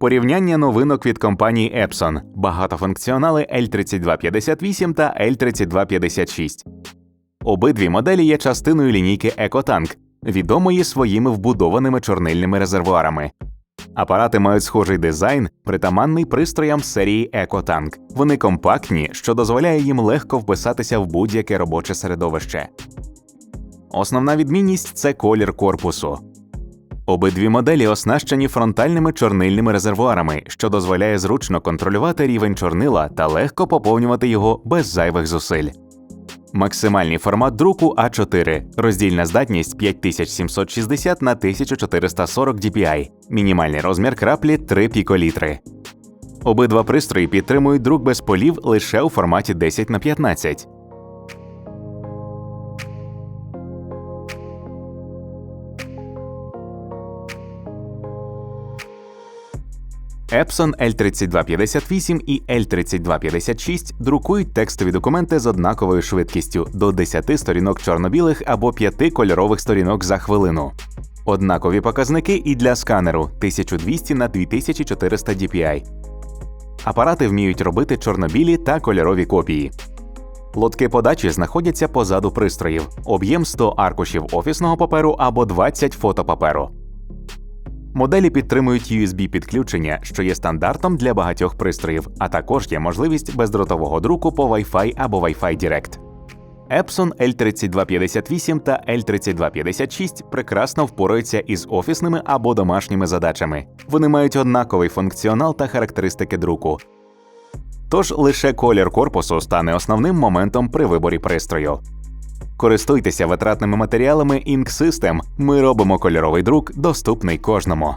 Порівняння новинок від компанії Epson, багатофункціонали L3258 та L3256. Обидві моделі є частиною лінійки EcoTank, відомої своїми вбудованими чорнильними резервуарами. Апарати мають схожий дизайн, притаманний пристроям серії EcoTank. Вони компактні, що дозволяє їм легко вписатися в будь-яке робоче середовище. Основна відмінність це колір корпусу. Обидві моделі оснащені фронтальними чорнильними резервуарами, що дозволяє зручно контролювати рівень чорнила та легко поповнювати його без зайвих зусиль. Максимальний формат друку А4, роздільна здатність 5760 на 1440 dpi, мінімальний розмір краплі 3 піколітри. Обидва пристрої підтримують друк без полів лише у форматі 10 на 15. Epson L3258 і L3256 друкують текстові документи з однаковою швидкістю до 10 сторінок чорно-білих або 5 кольорових сторінок за хвилину. Однакові показники і для сканеру 1200 на 2400 dpi. Апарати вміють робити чорно-білі та кольорові копії. Лотки подачі знаходяться позаду пристроїв, об'єм 100 аркушів офісного паперу або 20 фотопаперу. Моделі підтримують USB-підключення, що є стандартом для багатьох пристроїв, а також є можливість бездротового друку по Wi-Fi або Wi-Fi Direct. Epson L3258 та L3256 прекрасно впораються із офісними або домашніми задачами. Вони мають однаковий функціонал та характеристики друку. Тож лише колір корпусу стане основним моментом при виборі пристрою. Користуйтеся витратними матеріалами Ink System. Ми робимо кольоровий друк доступний кожному.